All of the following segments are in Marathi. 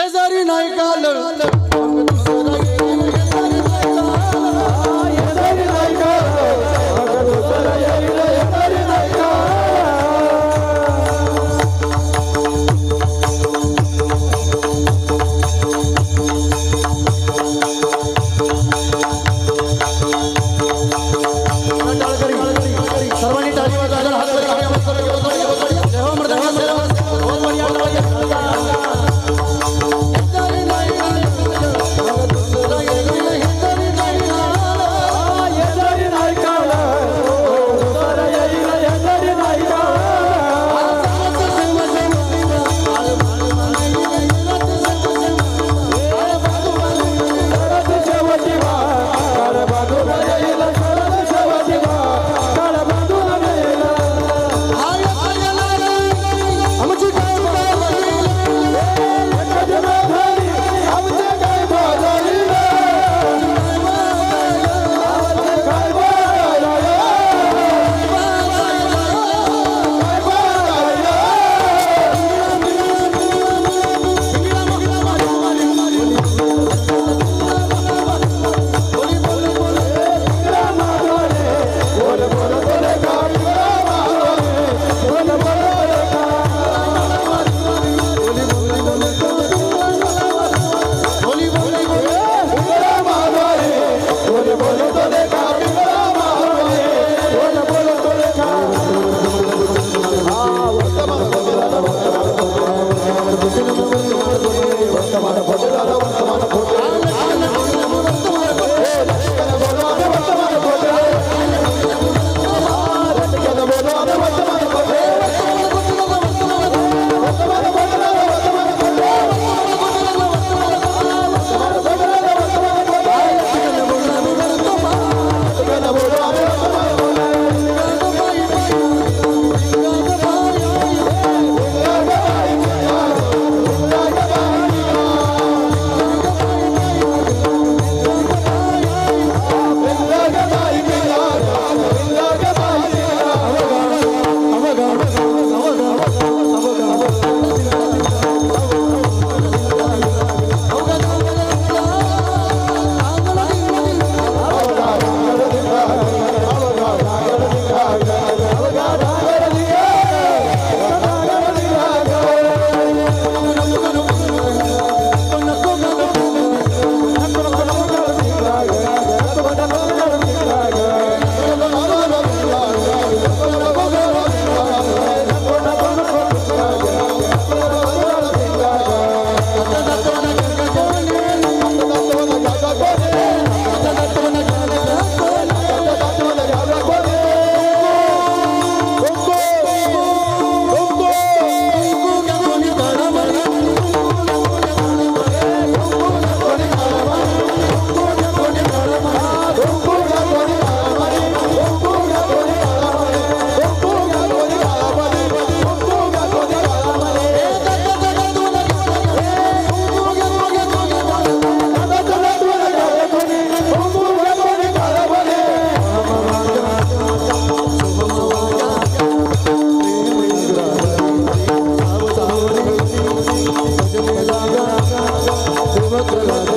हे जरी नाही काल outro lado.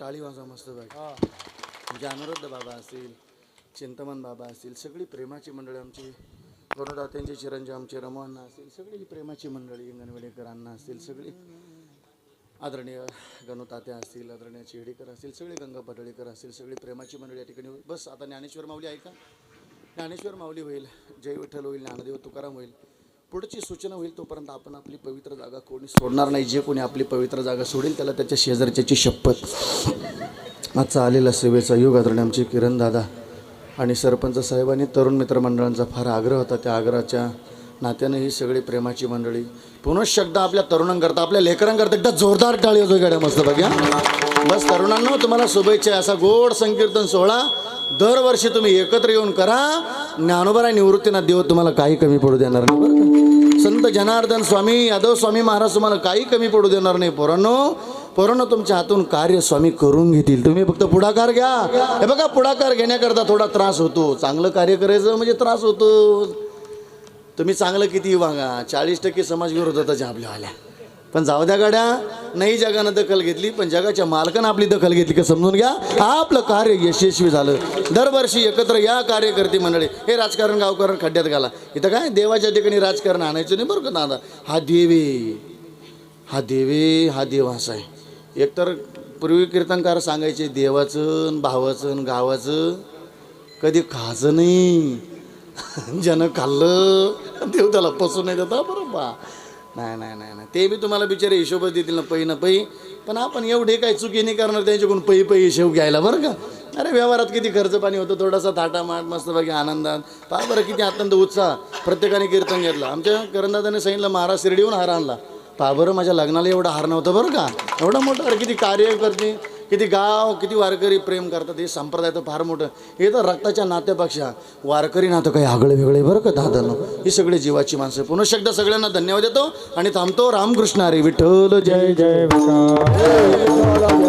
टाळी वाजवा मस्त पाहिजे म्हणजे जानवृद्ध बाबा असतील चिंतमन बाबा असतील सगळी प्रेमाची मंडळी आमची गणुदात्यांचे चिरंजी आमचे रमवांना असतील सगळी प्रेमाची मंडळी गणवेडेकरांना असतील सगळी आदरणीय गणुतात्या असतील आदरणीय चिहडीकर असतील सगळे गंगा पटळीकर असतील सगळी प्रेमाची मंडळी या ठिकाणी बस आता ज्ञानेश्वर माऊली ऐका. ज्ञानेश्वर माऊली होईल जय विठ्ठल होईल ज्ञानदेव तुकाराम होईल. पुढची सूचना होईल तोपर्यंत आपण आपली पवित्र जागा कोणी सोडणार नाही. जे कोणी आपली पवित्र जागा सोडेल त्याला त्याच्या शेजारच्याची शपथ. आजचा आलेला सेवेचा युग आदरणीय आमचे किरण दादा आणि सरपंच साहेबांनी तरुण मित्रमंडळांचा फार आग्रह होता. त्या आग्रहाच्या नात्यानं ही सगळी प्रेमाची मंडळी पुनश्च एकदा आपल्या तरुणांकरता आपल्या लेकरांकरता एकदा जोरदार टाळी होतो गाड्या मस्त बघा बस तरुणांनो तुम्हाला शुभेच्छा. असा गोड संकीर्तन सोहळा दरवर्षी तुम्ही एकत्र येऊन करा. ज्ञानोबरा निवृत्तीना देव तुम्हाला काही कमी पडू देणार नाही. बरं संत जनार्दन स्वामी यादव स्वामी महाराज तुम्हाला काही कमी पडू देणार नाही. पोरांनो पोरांनो तुमच्या हातून कार्य स्वामी करून घेतील. तुम्ही फक्त पुढाकार घ्या. हे बघा पुढाकार घेण्याकरता थोडा त्रास होतो. चांगलं कार्य करायचं म्हणजे त्रास होतो. तुम्ही चांगलं किती वागा. चाळीस टक्के समाज विरोधाचा आपल्या आल्या पण जाऊ द्या गाड्या नाही जगानं दखल घेतली पण जगाच्या मालकानं आपली दखल घेतली का समजून घ्या? आपलं कार्य यशस्वी झालं. दरवर्षी एकत्र या कार्यकर्ते मंडळी हे राजकारण गावकरण खड्ड्यात घाला. इथं काय? देवाच्या ठिकाणी राजकारण आणायचं नाही बरं का दादा हा देवे. हा देवे हा देवास आहे. एकतर पूर्वी कीर्तनकार सांगायचे देवाचं भावाचं गावाचं कधी खायचं नाही. ज्यानं खाल्लं देव त्याला पसू नाही देता बरोबर. बा नाही नाही नाही नाही. ते बी तुम्हाला बिचारे हिशोबच देतील ना पै ना पै. पण आपण एवढे काही चुकी नाही करणार त्यांच्याकडून पै पै हिशोब घ्यायला बरं का? अरे व्यवहारात किती खर्च पाणी होतं थोडासा थाटामाट मस्तपैकी आनंदात. पहा बरं किती अत्यंत उत्साह प्रत्येकाने कीर्तन घेतलं. आमच्या करंदाजाने सांगितलं महाराज शिर्डीहून हार आणला. पहा बरं माझ्या लग्नाला एवढा हार नव्हता बरं का? एवढा मोठा अरे किती कार्य करते. किती गाव किती वारकरी प्रेम करतात हे संप्रदाय तर फार मोठं हे तर रक्ताच्या नात्यापेक्षा वारकरी नातं काही आगळे वेगळे बरं का दादानं ही सगळी जीवाची माणसं पुन्हा एकदा सगळ्यांना धन्यवाद देतो आणि थांबतो रामकृष्ण हरी विठ्ठल जय जय जय